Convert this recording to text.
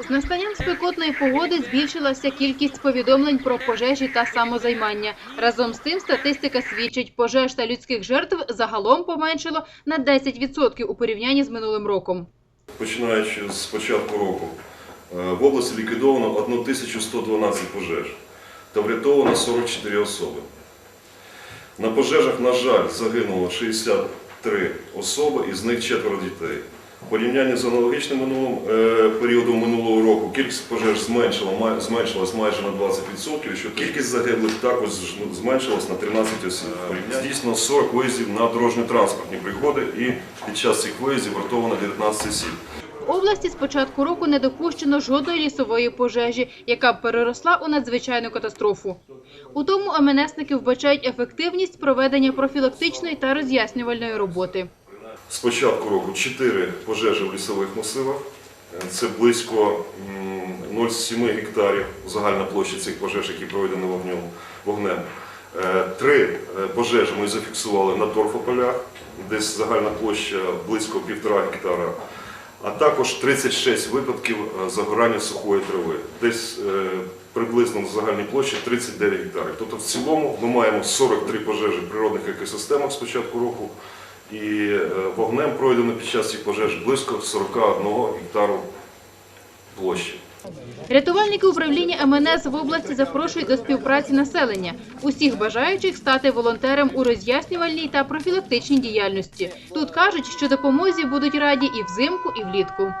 З настанням спекотної погоди збільшилася кількість повідомлень про пожежі та самозаймання. Разом з тим, статистика свідчить, пожеж та людських жертв загалом поменшило на 10% у порівнянні з минулим роком. Починаючи з початку року, е, в області ліквідовано 1112 пожеж та врятовано 44 особи. На пожежах, на жаль, загинуло 63 особи, із них четверо дітей. В порівнянні з аналогічним минулим, е, періодом минулого року кількість пожеж зменшила, май- зменшилась майже на 20%, що кількість загиблих також зменшилась на 13 осіб. Здійснено 40 виїздів на дорожньо-транспортні пригоди і під час цих виїздів врятовано 19 осіб. В області з початку року не допущено жодної лісової пожежі, яка б переросла у надзвичайну катастрофу. У тому МНСники вбачають ефективність проведення профілактичної та роз'яснювальної роботи. З початку року 4 пожежі в лісових масивах. Це близько 0,7 гектарів загальна площа цих пожеж, які проведені вогнем. Е, Три е, пожежі ми зафіксували на торфополях, десь загальна площа близько 1,5 гектара. А також 36 випадків е, загорання сухої трави, десь приблизно на загальній площі 39 гектарів. Тобто в цілому ми маємо 43 пожежі в природних екосистемах з початку року. І е, вогнем пройдено під час цих пожеж близько 41 гектару площі. Рятувальники управління МНС в області запрошують до співпраці населення, усіх бажаючих стати волонтером у роз'яснювальній та профілактичній діяльності. Тут кажуть, що допомозі будуть раді і взимку, і влітку.